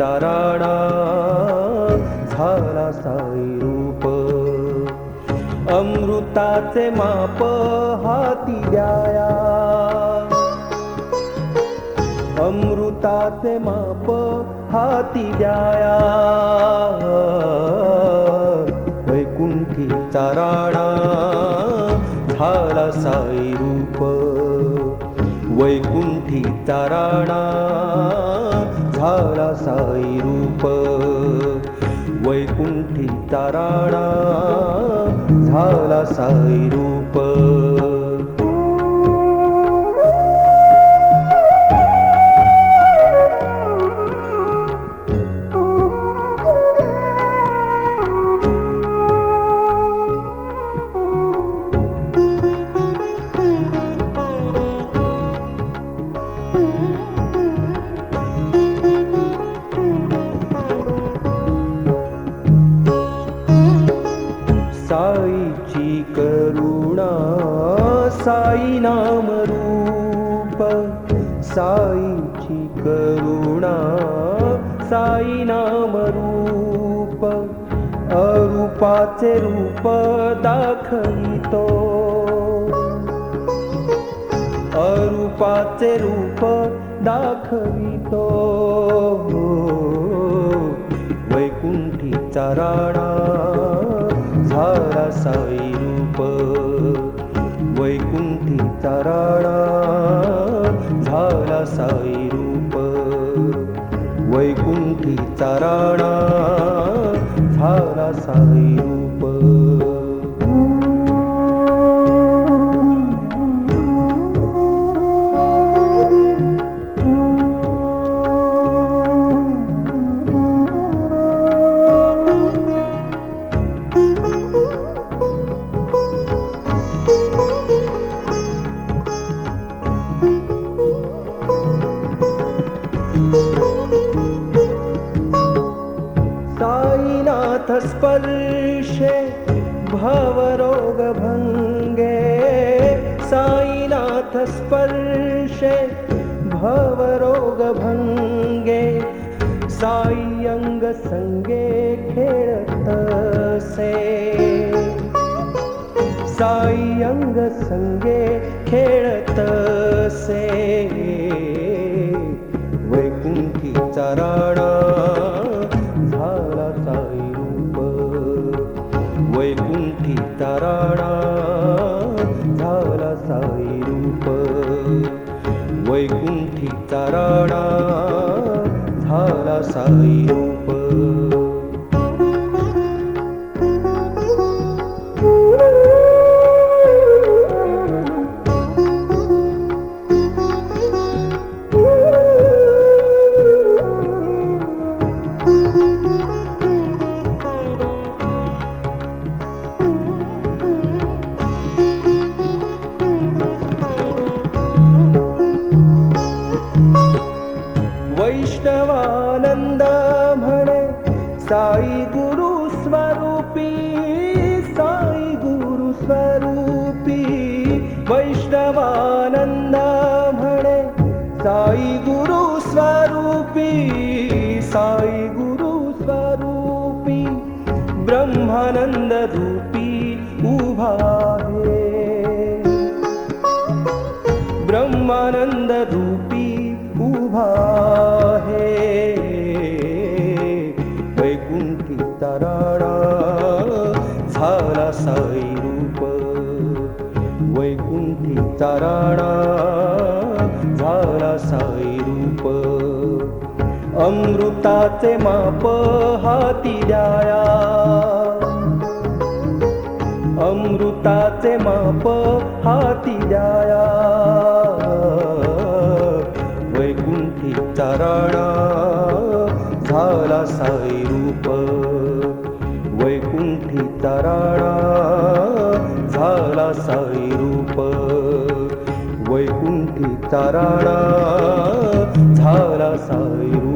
राणा झाला साई रूप. अमृताचे माप हाती द्याया. अमृताचे माप हाती द्याया. वैकुंठीचा चाराडा झाला साई रूप. वैकुंठी ताराणा झाला साई रूप. वैकुंठी ताराणा झाला साई रूप. साई नाम रूप साईची करुणा साई नाम रूप अरूपाचे रूप दाखवितो. अरूपाचे रूप दाखवितो. हो, वैकुंठीचा राणा राणा झाला साई रूप. वैकुंठीचा राणा झाला साई रूप. साईनाथ स्पर्शे भवरोग भंगे साईनाथ स्पर्शे भवरोग भंगे संगे खेळतसे। साई संगे खेळतसे। वैकुंठीचा राणा। वैकुंठी तराडा झाला साई रूप. वैकुंठी तराडा झाला साई रूप. वैष्णवानंद म्हणे साई गुरु स्वरूपी साई गुरु स्वरूपी वैष्णवानंद म्हणे साई गुरु स्वरूपी साई गुरु स्वरूपी ब्रह्मानंद रूपी उभा वैकुंठीचा झाला साई रूप. अमृताचे माप हाती द्याया. अमृताचे माप हाती द्याया. वैकुंठी राणा झाला साई रूप. वैकुंठी राणा झाला साई रूप. वैकुंठीचा झाला साई